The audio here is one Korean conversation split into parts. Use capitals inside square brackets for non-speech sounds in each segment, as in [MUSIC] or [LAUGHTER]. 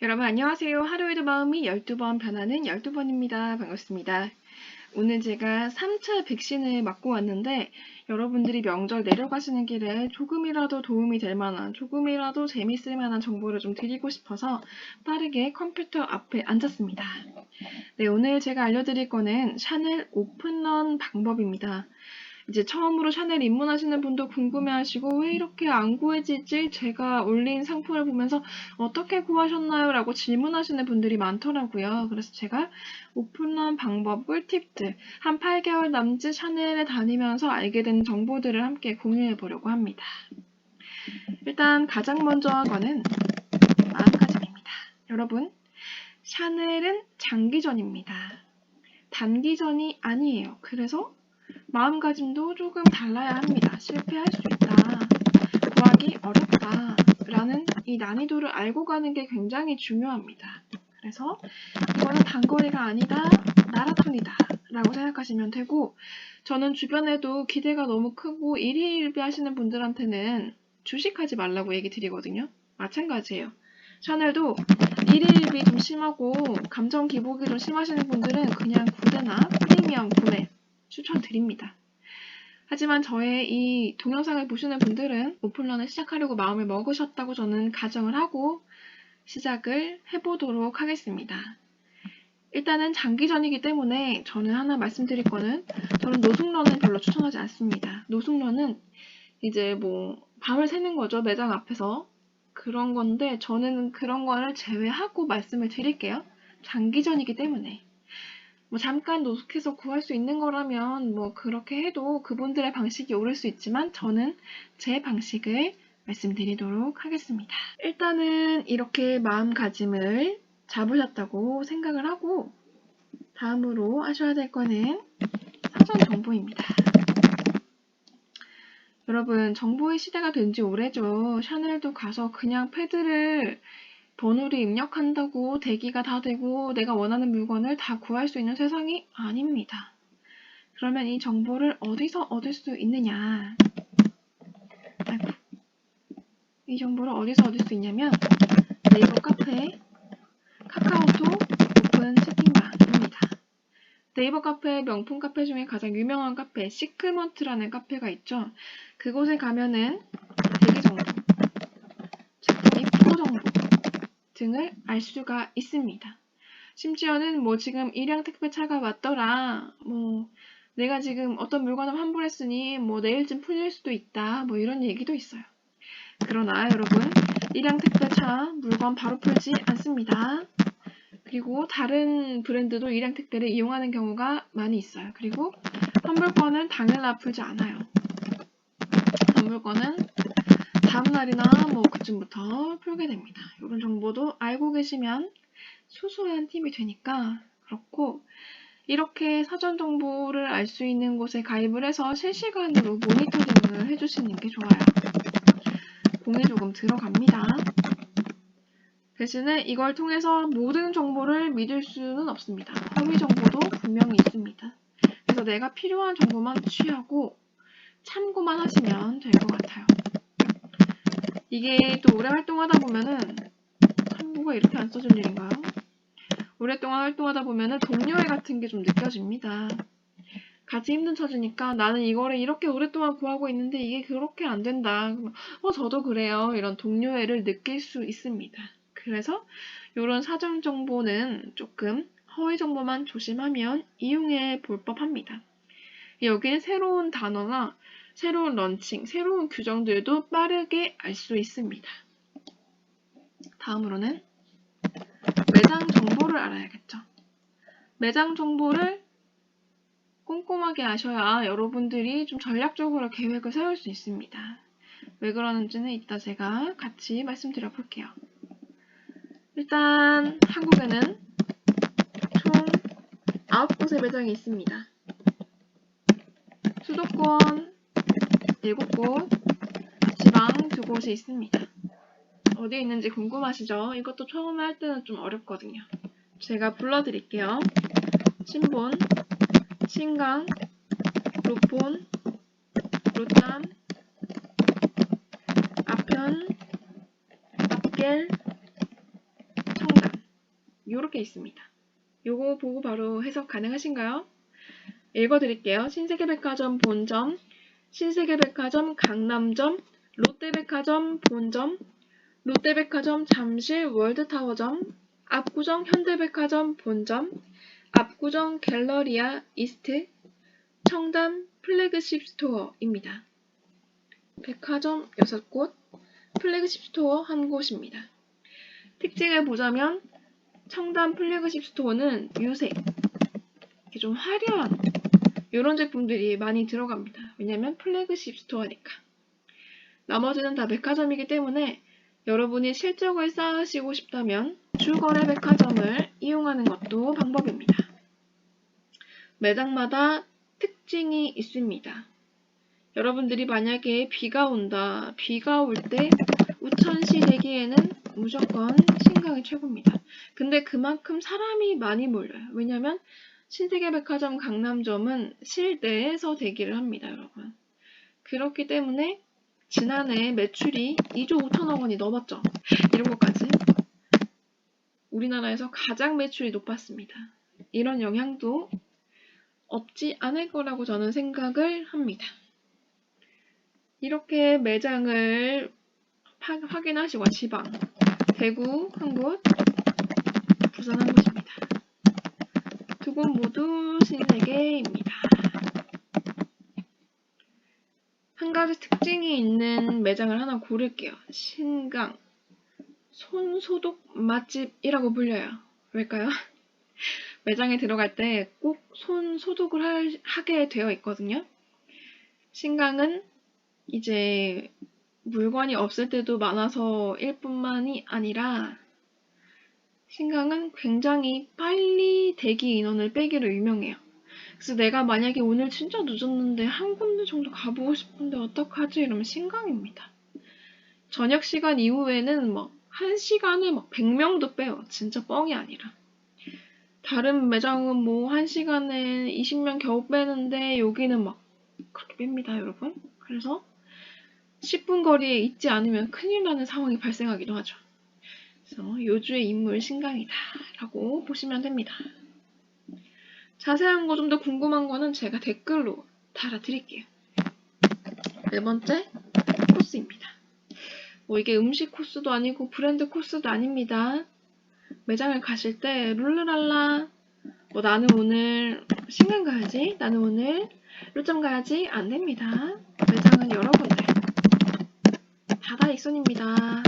여러분 안녕하세요. 하루에도 마음이 12번 변하는 12번입니다. 반갑습니다. 오늘 제가 3차 백신을 맞고 왔는데 여러분들이 명절 내려가시는 길에 조금이라도 도움이 될 만한 조금이라도 재밌을 만한 정보를 좀 드리고 싶어서 빠르게 컴퓨터 앞에 앉았습니다. 네, 오늘 제가 알려드릴 거는 샤넬 오픈런 방법입니다. 이제 처음으로 샤넬 입문하시는 분도 궁금해하시고 왜 이렇게 안 구해지지? 제가 올린 상품을 보면서 어떻게 구하셨나요? 라고 질문하시는 분들이 많더라고요. 그래서 제가 오픈런 방법 꿀팁들 한 8개월 남짓 샤넬에 다니면서 알게 된 정보들을 함께 공유해 보려고 합니다. 일단 가장 먼저 한 거는 마음가짐입니다. 여러분, 샤넬은 장기전입니다. 단기전이 아니에요. 그래서 마음가짐도 조금 달라야 합니다. 실패할 수 있다. 구하기 어렵다. 라는 이 난이도를 알고 가는 게 굉장히 중요합니다. 그래서 이거는 단거리가 아니다. 마라톤이다. 라고 생각하시면 되고 저는 주변에도 기대가 너무 크고 일희일비 하시는 분들한테는 주식하지 말라고 얘기 드리거든요. 마찬가지예요. 샤넬도 일희일비 좀 심하고 감정 기복이 좀 심하시는 분들은 그냥 구대나 프리미엄 구매 추천드립니다. 하지만 저의 이 동영상을 보시는 분들은 오픈런을 시작하려고 마음을 먹으셨다고 저는 가정을 하고 시작을 해보도록 하겠습니다. 일단은 장기전이기 때문에 저는 하나 말씀드릴 거는 저는 노숙런은 별로 추천하지 않습니다. 노숙런은 이제 뭐 밤을 새는 거죠. 매장 앞에서. 그런 건데 저는 그런 거를 제외하고 말씀을 드릴게요. 장기전이기 때문에. 뭐 잠깐 노숙해서 구할 수 있는 거라면 뭐 그렇게 해도 그분들의 방식이 옳을 수 있지만 저는 제 방식을 말씀드리도록 하겠습니다. 일단은 이렇게 마음가짐을 잡으셨다고 생각을 하고 다음으로 하셔야 될 거는 사전 정보입니다. 여러분 정보의 시대가 된 지 오래죠. 샤넬도 가서 그냥 패드를 번호를 입력한다고 대기가 다 되고 내가 원하는 물건을 다 구할 수 있는 세상이 아닙니다. 그러면 이 정보를 어디서 얻을 수 있느냐? 아이고. 이 정보를 어디서 얻을 수 있냐면 네이버 카페, 카카오톡 오픈 채팅방입니다. 네이버 카페 명품 카페 중에 가장 유명한 카페 시크먼트라는 카페가 있죠. 그곳에 가면은 대기 정보, 즉 입고 정보 등을 알 수가 있습니다. 심지어는 뭐 지금 일양 택배차가 왔더라. 뭐 내가 지금 어떤 물건을 환불했으니 뭐 내일쯤 풀릴 수도 있다. 뭐 이런 얘기도 있어요. 그러나 여러분 일양 택배차 물건 바로 풀지 않습니다. 그리고 다른 브랜드도 일양 택배를 이용하는 경우가 많이 있어요. 그리고 환불권은 당일날 풀지 않아요. 환불권은 다음날이나 뭐 그쯤부터 풀게 됩니다. 이런 정보도 알고 계시면 소소한 팁이 되니까 그렇고 이렇게 사전 정보를 알 수 있는 곳에 가입을 해서 실시간으로 모니터링을 해주시는 게 좋아요. 공이 조금 들어갑니다. 대신에 이걸 통해서 모든 정보를 믿을 수는 없습니다. 허위 정보도 분명히 있습니다. 그래서 내가 필요한 정보만 취하고 참고만 하시면 될 것 같아요. 이게 또 오래 활동하다 보면은 한국어 이렇게 안 써줄 일인가요? 오랫동안 활동하다 보면은 동료애 같은 게 좀 느껴집니다. 같이 힘든 처지니까 나는 이거를 이렇게 오랫동안 구하고 있는데 이게 그렇게 안 된다. 어, 저도 그래요. 이런 동료애를 느낄 수 있습니다. 그래서 이런 사전 정보는 조금 허위 정보만 조심하면 이용해 볼 법합니다. 여기는 새로운 단어나 새로운 런칭, 새로운 규정들도 빠르게 알 수 있습니다. 다음으로는 매장 정보를 알아야겠죠. 매장 정보를 꼼꼼하게 아셔야 여러분들이 좀 전략적으로 계획을 세울 수 있습니다. 왜 그러는지는 이따 제가 같이 말씀드려 볼게요. 일단 한국에는 총 9곳의 매장이 있습니다. 수도권 7곳, 지방 2곳이 있습니다. 어디에 있는지 궁금하시죠? 이것도 처음에 할 때는 좀 어렵거든요. 제가 불러드릴게요. 신본, 신강, 로폰, 로땀, 아편, 앞겔, 청담, 요렇게 있습니다. 요거 보고 바로 해석 가능하신가요? 읽어드릴게요. 신세계백화점 본점, 신세계백화점 강남점, 롯데백화점 본점, 롯데백화점 잠실 월드타워점, 압구정 현대백화점 본점, 압구정 갤러리아 이스트, 청담 플래그십 스토어입니다. 백화점 6곳, 플래그십 스토어 한 곳입니다. 특징을 보자면 청담 플래그십 스토어는 유색, 이렇게 좀 화려한 이런 제품들이 많이 들어갑니다. 왜냐면 플래그십 스토어니까. 나머지는 다 백화점이기 때문에 여러분이 실적을 쌓으시고 싶다면 주거래 백화점을 이용하는 것도 방법입니다. 매장마다 특징이 있습니다. 여러분들이 만약에 비가 온다, 비가 올 때 우천시 대기에는 무조건 신강이 최고입니다. 근데 그만큼 사람이 많이 몰려요. 왜냐면 신세계 백화점 강남점은 실내에서 대기를 합니다, 여러분. 그렇기 때문에 지난해 매출이 2조 5천억 원이 넘었죠. 이런 것까지. 우리나라에서 가장 매출이 높았습니다. 이런 영향도 없지 않을 거라고 저는 생각을 합니다. 이렇게 매장을 파- 확인하시고 지방, 대구 한 곳, 부산 한 곳입니다. 두곳 모두 신세계입니다. 한 가지 특징이 있는 매장을 하나 고를게요. 신강 손소독 맛집이라고 불려요. 왜일까요? [LAUGHS] 매장에 들어갈 때 꼭 손 소독을 할- 하게 되어 있거든요. 신강은 이제 물건이 없을 때도 많아서 일 뿐만이 아니라 신강은 굉장히 빨리 대기 인원을 빼기로 유명해요. 그래서 내가 만약에 오늘 진짜 늦었는데 한 군데 정도 가보고 싶은데 어떡하지? 이러면 신강입니다. 저녁 시간 이후에는 시간에 막 100명도 빼요. 진짜 뻥이 아니라. 다른 매장은 뭐, 한 시간에 20명 겨우 빼는데, 여기는 막, 그렇게 뺍니다, 여러분. 그래서, 10분 거리에 있지 않으면 큰일 나는 상황이 발생하기도 하죠. 그래서, 요주의 인물 신강이다. 라고 보시면 됩니다. 자세한 거 좀 더 궁금한 거는 제가 댓글로 달아드릴게요. 네 번째, 코스입니다. 뭐 이게 음식 코스도 아니고 브랜드 코스도 아닙니다. 매장을 가실 때 룰루랄라 뭐 나는 오늘 신간 가야지 나는 오늘 롯점 가야지 안 됩니다. 매장은 여러분들 다다익선입니다.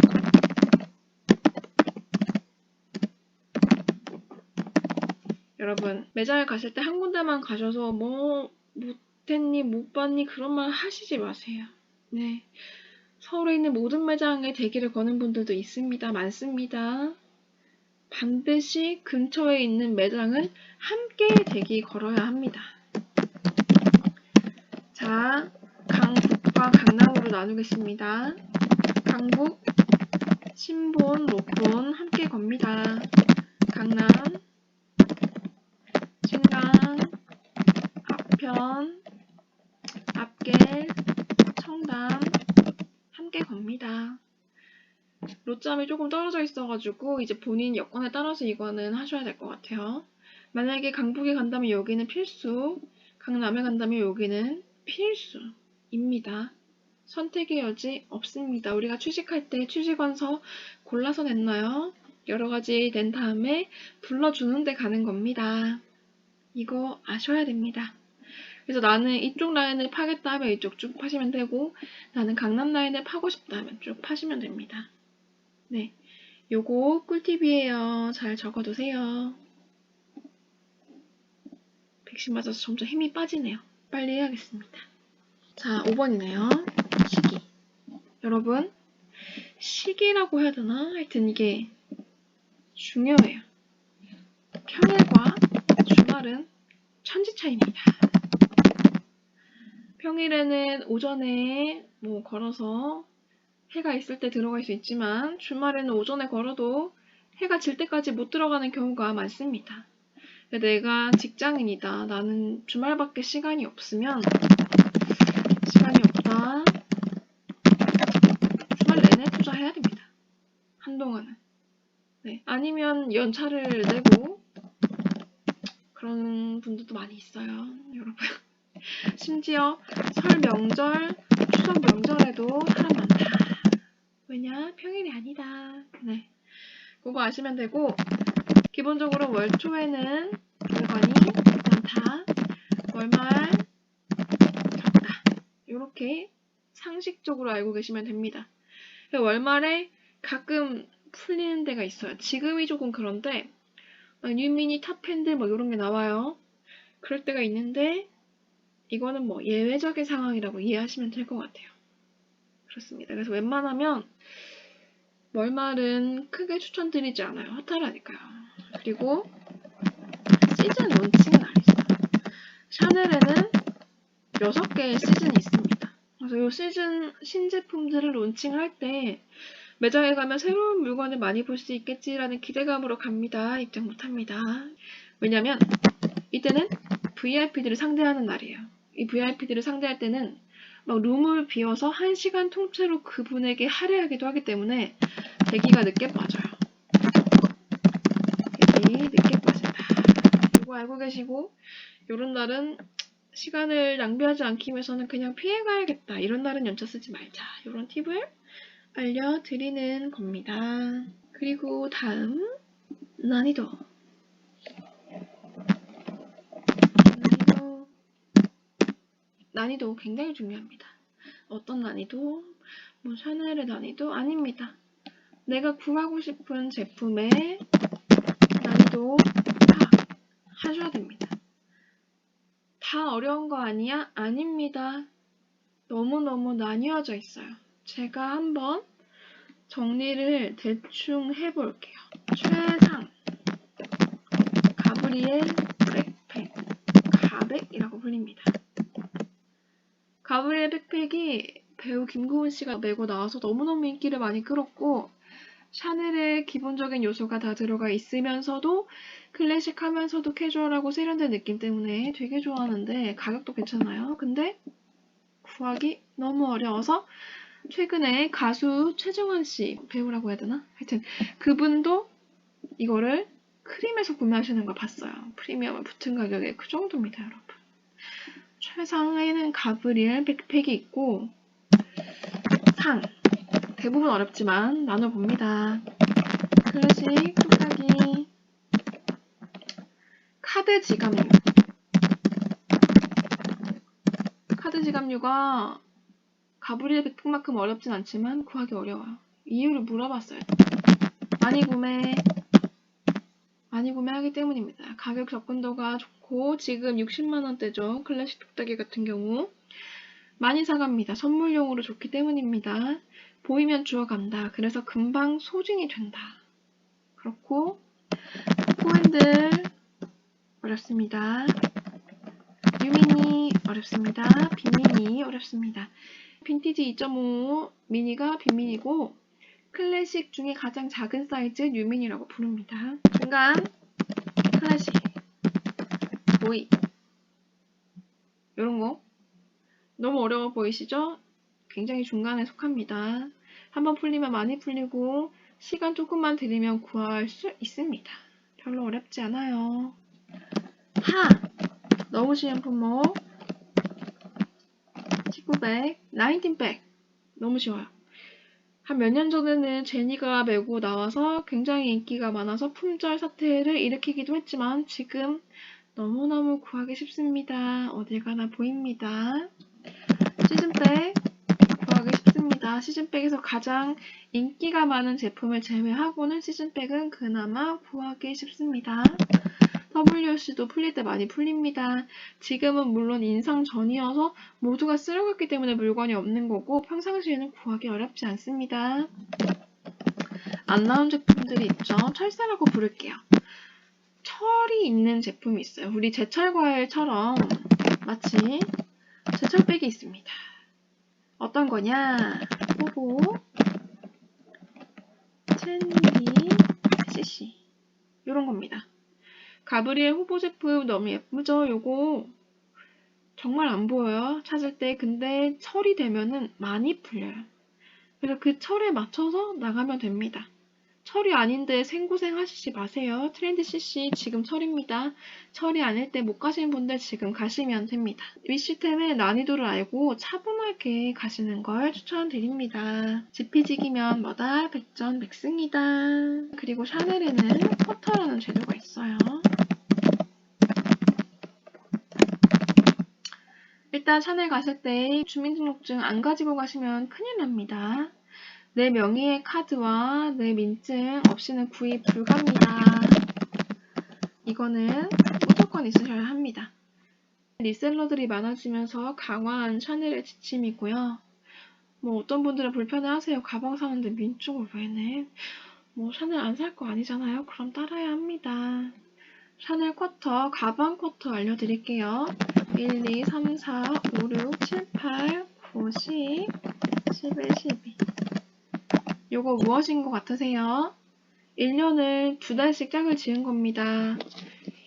여러분 매장을 가실 때한 군데만 가셔서 뭐 못했니 못 봤니 그런 말 하시지 마세요. 네. 서울에 있는 모든 매장에 대기를 거는 분들도 있습니다. 많습니다. 반드시 근처에 있는 매장은 함께 대기 걸어야 합니다. 자, 강북과 강남으로 나누겠습니다. 강북, 신본, 로폰 함께 겁니다. 강남, 앞편, 앞길, 청담 함께 겁니다. 로점이 조금 떨어져 있어가지고 이제 본인 여건에 따라서 이거는 하셔야 될 것 같아요. 만약에 강북에 간다면 여기는 필수, 강남에 간다면 여기는 필수입니다. 선택의 여지 없습니다. 우리가 취직할 때 취직원서 골라서 냈나요? 여러 가지 낸 다음에 불러주는 데 가는 겁니다. 이거 아셔야 됩니다. 그래서 나는 이쪽 라인을 파겠다 하면 이쪽 쭉 파시면 되고 나는 강남 라인을 파고 싶다 하면 쭉 파시면 됩니다. 네. 요거 꿀팁이에요. 잘 적어두세요. 백신 맞아서 점점 힘이 빠지네요. 빨리 해야겠습니다. 자, 5번이네요. 시기. 여러분, 시기라고 해야 되나? 하여튼 이게 중요해요. 평일과 주말은 천지 차이입니다. 평일에는 오전에 뭐 걸어서 해가 있을 때 들어갈 수 있지만 주말에는 오전에 걸어도 해가 질 때까지 못 들어가는 경우가 많습니다. 내가 직장인이다. 나는 주말밖에 시간이 없으면 시간이 없다. 주말 내내 투자해야 됩니다. 한동안은. 네, 아니면 연차를 내고 그런 분들도 많이 있어요, 여러분. 심지어 설 명절, 추석 명절에도 사람 많다. 왜냐? 평일이 아니다. 네. 그거 아시면 되고, 기본적으로 월 초에는 물건이 많다. 월말 적다. 이렇게 상식적으로 알고 계시면 됩니다. 월말에 가끔 풀리는 데가 있어요. 지금이 조금 그런데, 막 뉴미니 탑핸들 뭐 이런 게 나와요. 그럴 때가 있는데, 이거는 뭐 예외적인 상황이라고 이해하시면 될 것 같아요. 그렇습니다. 그래서 웬만하면 월말은 크게 추천드리지 않아요. 허탈하니까요. 그리고 시즌 론칭은 아니죠. 샤넬에는 6개의 시즌이 있습니다. 그래서 이 시즌 신제품들을 론칭할 때 매장에 가면 새로운 물건을 많이 볼 수 있겠지라는 기대감으로 갑니다. 입장 못합니다. 왜냐면 이때는 VIP들을 상대하는 날이에요. 이 VIP들을 상대할 때는 막 룸을 비워서 한 시간 통째로 그분에게 할애하기도 하기 때문에 대기가 늦게 빠져요. 대기 늦게 빠진다. 이거 알고 계시고 이런 날은 시간을 낭비하지 않기 위해서는 그냥 피해가야겠다. 이런 날은 연차 쓰지 말자. 이런 팁을 알려드리는 겁니다. 그리고 다음 난이도 난이도 굉장히 중요합니다. 어떤 난이도? 뭐 샤넬의 난이도? 아닙니다. 내가 구하고 싶은 제품의 난이도 파악하셔야 됩니다. 다 어려운 거 아니야? 아닙니다. 너무너무 나뉘어져 있어요. 제가 한번 정리를 대충 해볼게요. 최상 가브리엘 백팩 가백이라고 불립니다. 가브리엘 백팩이 배우 김고은 씨가 메고 나와서 너무너무 인기를 많이 끌었고 샤넬의 기본적인 요소가 다 들어가 있으면서도 클래식하면서도 캐주얼하고 세련된 느낌 때문에 되게 좋아하는데 가격도 괜찮아요. 근데 구하기 너무 어려워서 최근에 가수 최정환 씨 배우라고 해야 되나? 하여튼 그분도 이거를 크림에서 구매하시는 걸 봤어요. 프리미엄을 붙은 가격에 그 정도입니다, 여러분. 최상에는 가브리엘 백팩이 있고 상 대부분 어렵지만 나눠봅니다. 클래식 뚝딱이 카드 지갑류 카드 지갑류가 가브리엘 백팩만큼 어렵진 않지만 구하기 어려워요. 이유를 물어봤어요. 많이 구매 많이 구매하기 때문입니다. 가격 접근도가 좋고 지금 60만원대죠. 클래식 뚝딱이 같은 경우 많이 사갑니다. 선물용으로 좋기 때문입니다. 보이면 주워간다. 그래서 금방 소진이 된다. 그렇고 코핸들 어렵습니다. 유미니 어렵습니다. 빈미니 어렵습니다. 빈티지 2.5 미니가 빈미니고 클래식 중에 가장 작은 사이즈 유미니라고 부릅니다. 중간 클래식 보이 이런 거 너무 어려워 보이시죠? 굉장히 중간에 속합니다. 한번 풀리면 많이 풀리고 시간 조금만 들이면 구할 수 있습니다. 별로 어렵지 않아요. 하! 너무 쉬운 품목 1900, 19백 너무 쉬워요. 한 몇 년 전에는 제니가 메고 나와서 굉장히 인기가 많아서 품절 사태를 일으키기도 했지만 지금 너무너무 구하기 쉽습니다. 어딜 가나 보입니다. 시즌백 구하기 쉽습니다. 시즌백에서 가장 인기가 많은 제품을 제외하고는 시즌백은 그나마 구하기 쉽습니다. WC도 풀릴 때 많이 풀립니다. 지금은 물론 인상 전이어서 모두가 쓸어갔기 때문에 물건이 없는 거고 평상시에는 구하기 어렵지 않습니다. 안 나온 제품들이 있죠. 철사라고 부를게요. 철이 있는 제품이 있어요. 우리 제철 과일처럼 마치 제철백이 있습니다. 어떤 거냐? 호보, 첸디, CC 이런 겁니다. 가브리엘 후보 제품 너무 예쁘죠? 요거 정말 안 보여요. 찾을 때. 근데 철이 되면은 많이 풀려요. 그래서 그 철에 맞춰서 나가면 됩니다. 철이 아닌데 생고생 하시지 마세요. 트렌드 CC 지금 철입니다. 철이 아닐 때 못 가시는 분들 지금 가시면 됩니다. 위시템의 난이도를 알고 차분하게 가시는 걸 추천드립니다. 지피지기면 뭐다? 백전 백승이다. 그리고 샤넬에는 쿼터라는 재료가 있어요. 일단 샤넬 가실 때 주민등록증 안 가지고 가시면 큰일 납니다. 내 명의의 카드와 내 민증 없이는 구입 불가입니다. 이거는 무조건 있으셔야 합니다. 리셀러들이 많아지면서 강화한 샤넬의 지침이고요. 뭐 어떤 분들은 불편해하세요. 가방 사는데 민증을 왜 내? 뭐 샤넬 안 살 거 아니잖아요. 그럼 따라야 합니다. 샤넬 쿼터, 가방 쿼터 알려드릴게요. 1, 2, 3, 4, 5, 6, 7, 8, 9, 10, 11, 12. 요거 무엇인 것 같으세요? 1년을 두 달씩 짝을 지은 겁니다.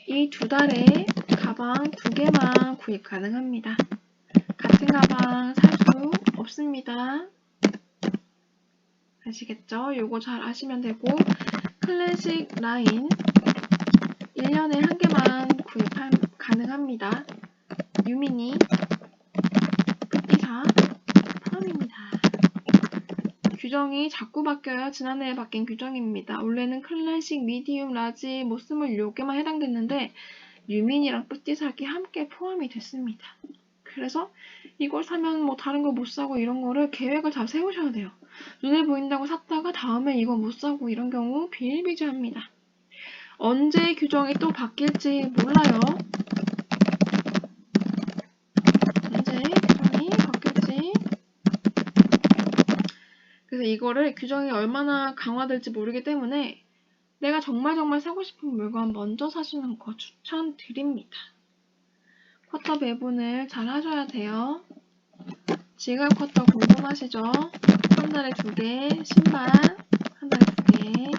이 두 달에 가방 두 개만 구입 가능합니다. 같은 가방 살수 없습니다. 아시겠죠? 요거 잘 아시면 되고 클래식 라인 1년에 한 개만 구입 가능합니다. 유미니 푸띠사 포함입니다. 규정이 자꾸 바뀌어요. 지난해에 바뀐 규정입니다. 원래는 클래식, 미디움, 라지 뭐 24개만 해당됐는데 유민이랑 뿌띠삭이 함께 포함이 됐습니다. 그래서 이걸 사면 뭐 다른 거 못 사고 이런 거를 계획을 다 세우셔야 돼요. 눈에 보인다고 샀다가 다음에 이거 못 사고 이런 경우 비일비재합니다. 언제 규정이 또 바뀔지 몰라요. 언제 규정이 바뀔지. 그래서 이거를 규정이 얼마나 강화될지 모르기 때문에 내가 정말 정말 사고 싶은 물건 먼저 사시는 거 추천드립니다. 쿼터 배분을 잘 하셔야 돼요. 지갑 쿼터 궁금하시죠? 한 달에 두 개, 신발 한 달에 두 개,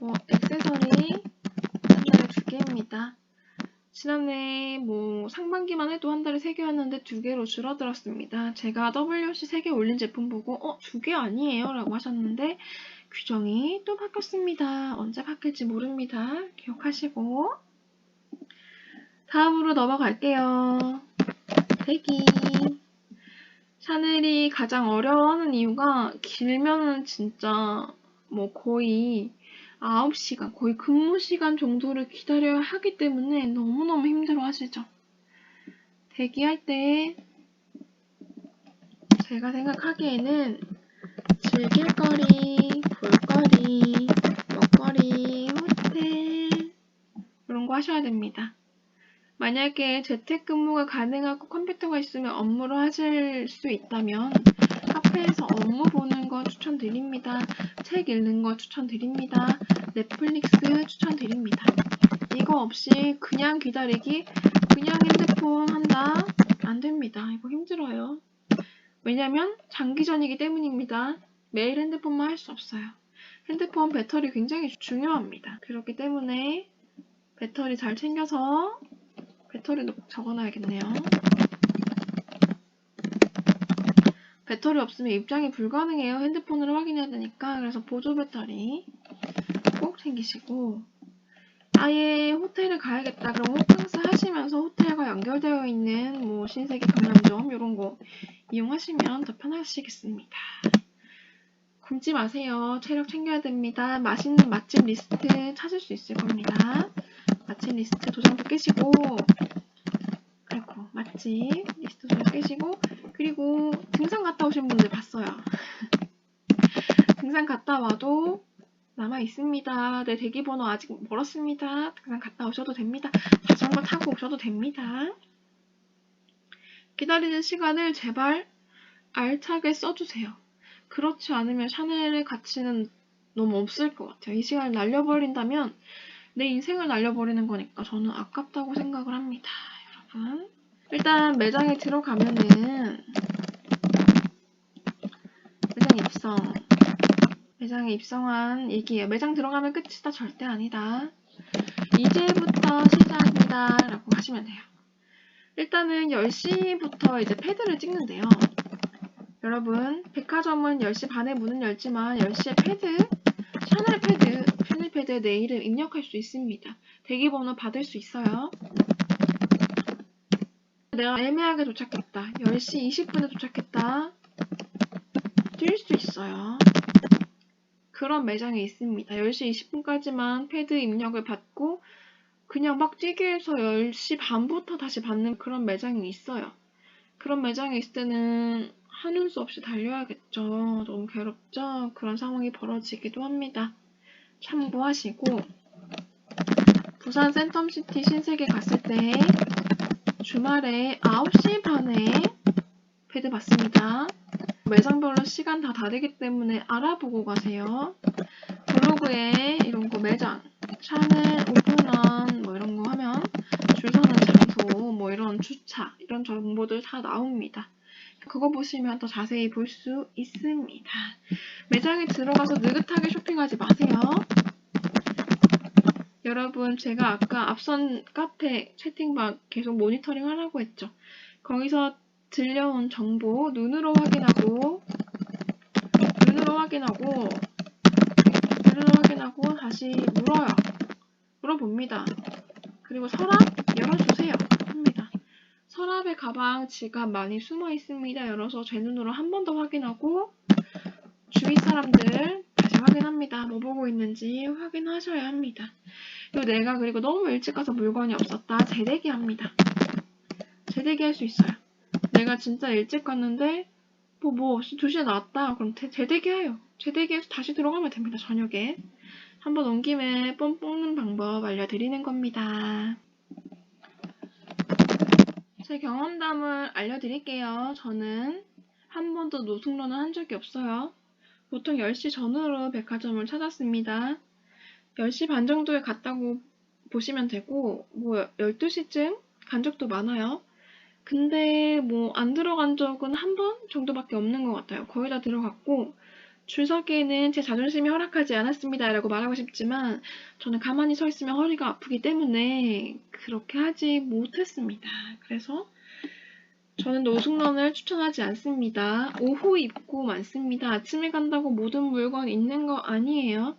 뭐 액세서리 한 달에 두 개입니다. 지난해 뭐 상반기만 해도 한 달에 세 개였는데 두 개로 줄어들었습니다. 제가 WC 세개 올린 제품 보고 어, 두개 아니에요? 라고 하셨는데 규정이 또 바뀌었습니다. 언제 바뀔지 모릅니다. 기억하시고 다음으로 넘어갈게요. 대기 샤넬이 가장 어려워하는 이유가 길면은 진짜 뭐 거의 9시간, 거의 근무 시간 정도를 기다려야 하기 때문에 너무너무 힘들어 하시죠. 대기할 때 제가 생각하기에는 즐길 거리, 볼거리, 먹거리, 호텔 이런 거 하셔야 됩니다. 만약에 재택근무가 가능하고 컴퓨터가 있으면 업무를 하실 수 있다면 카페에서 업무 보는 거 추천드립니다. 책 읽는 거 추천드립니다. 넷플릭스 추천드립니다. 이거 없이 그냥 기다리기, 그냥 핸드폰 한다? 안 됩니다. 이거 힘들어요. 왜냐면 장기전이기 때문입니다. 매일 핸드폰만 할 수 없어요. 핸드폰 배터리 굉장히 중요합니다. 그렇기 때문에 배터리 잘 챙겨서 배터리도 적어놔야겠네요. 배터리 없으면 입장이 불가능해요. 핸드폰으로 확인해야 되니까. 그래서 보조 배터리 꼭 챙기시고 아예 호텔을 가야겠다. 그럼 호캉스 하시면서 호텔과 연결되어 있는 뭐 신세계 강남점 이런 거 이용하시면 더 편하시겠습니다. 굶지 마세요. 체력 챙겨야 됩니다. 맛있는 맛집 리스트 찾을 수 있을 겁니다. 맛집 리스트 도장도 깨시고 아이고 맛집 리스트 도장 깨시고 그리고 등산 갔다 오신 분들 봤어요. 등산 갔다 와도 남아 있습니다. 내 대기 번호 아직 멀었습니다. 등산 갔다 오셔도 됩니다. 자전거 타고 오셔도 됩니다. 기다리는 시간을 제발 알차게 써주세요. 그렇지 않으면 샤넬의 가치는 너무 없을 것 같아요. 이 시간을 날려버린다면 내 인생을 날려버리는 거니까 저는 아깝다고 생각을 합니다. 여러분. 일단 매장에 들어가면은 매장 입성 매장에 입성한 얘기예요. 매장 들어가면 끝이다 절대 아니다. 이제부터 시작이다 라고 하시면 돼요. 일단은 10시부터 이제 패드를 찍는데요. 여러분, 백화점은 10시 반에 문을 열지만 10시에 패드, 샤넬 패드, 샤넬 패드에 내 이름 입력할 수 있습니다. 대기번호 받을 수 있어요. 내가 애매하게 도착했다. 10시 20분에 도착했다. 뛸 수 있어요. 그런 매장이 있습니다. 10시 20분까지만 패드 입력을 받고 그냥 막 뛰게 해서 10시 반부터 다시 받는 그런 매장이 있어요. 그런 매장에 있을 때는 하는 수 없이 달려야겠죠. 너무 괴롭죠? 그런 상황이 벌어지기도 합니다. 참고하시고 부산 센텀시티 신세계 갔을 때 주말에 9시 반에 패드 받습니다. 매장별로 시간 다 다르기 때문에 알아보고 가세요. 블로그에 이런 거 매장, 샤넬, 오픈런 뭐 이런 거 하면 줄 서는 장소, 뭐 이런 주차, 이런 정보들 다 나옵니다. 그거 보시면 더 자세히 볼 수 있습니다. 매장에 들어가서 느긋하게 쇼핑하지 마세요. 여러분, 제가 아까 앞선 카페 채팅방 계속 모니터링 하라고 했죠. 거기서 들려온 정보 눈으로 확인하고, 눈으로 확인하고, 눈으로 확인하고 다시 물어요. 물어봅니다. 그리고 서랍 열어주세요. 합니다. 서랍에 가방, 지갑 많이 숨어 있습니다. 열어서 제 눈으로 한 번 더 확인하고, 주위 사람들 다시 확인합니다. 뭐 보고 있는지 확인하셔야 합니다. 그리고 내가 그리고 너무 일찍 가서 물건이 없었다. 재대기 합니다. 재대기 할 수 있어요. 내가 진짜 일찍 갔는데 뭐, 뭐, 2시에 나왔다. 그럼 재- 재대기 해요. 재대기해서 다시 들어가면 됩니다. 저녁에. 한번 온 김에 뽐 뽑는 방법 알려드리는 겁니다. 제 경험담을 알려드릴게요. 저는 한 번도 노숙론을 한 적이 없어요. 보통 10시 전후로 백화점을 찾았습니다. 10시 반 정도에 갔다고 보시면 되고, 뭐 12시쯤 간 적도 많아요. 근데 뭐 안 들어간 적은 한 번 정도밖에 없는 것 같아요. 거의 다 들어갔고, 줄 서기에는 제 자존심이 허락하지 않았습니다. 라고 말하고 싶지만, 저는 가만히 서 있으면 허리가 아프기 때문에 그렇게 하지 못했습니다. 그래서 저는 노숙런을 추천하지 않습니다. 오후 입고 많습니다. 아침에 간다고 모든 물건 있는 거 아니에요.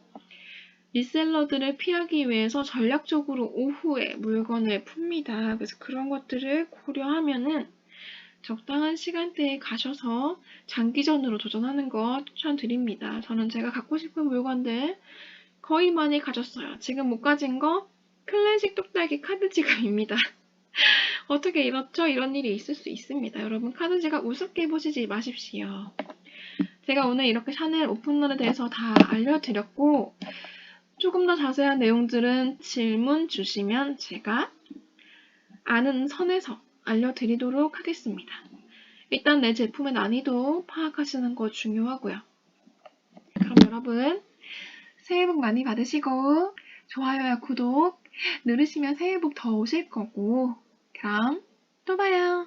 리셀러들을 피하기 위해서 전략적으로 오후에 물건을 풉니다. 그래서 그런 것들을 고려하면은 적당한 시간대에 가셔서 장기전으로 도전하는 거 추천드립니다. 저는 제가 갖고 싶은 물건들 거의 많이 가졌어요. 지금 못 가진 거 클래식 똑딱이 카드 지갑입니다. [LAUGHS] 어떻게 이렇죠? 이런 일이 있을 수 있습니다. 여러분 카드 지갑 우습게 보시지 마십시오. 제가 오늘 이렇게 샤넬 오픈런에 대해서 다 알려드렸고 조금 더 자세한 내용들은 질문 주시면 제가 아는 선에서 알려드리도록 하겠습니다. 일단 내 제품의 난이도 파악하시는 거 중요하고요. 그럼 여러분 새해 복 많이 받으시고 좋아요와 구독 누르시면 새해 복 더 오실 거고 그럼 또 봐요.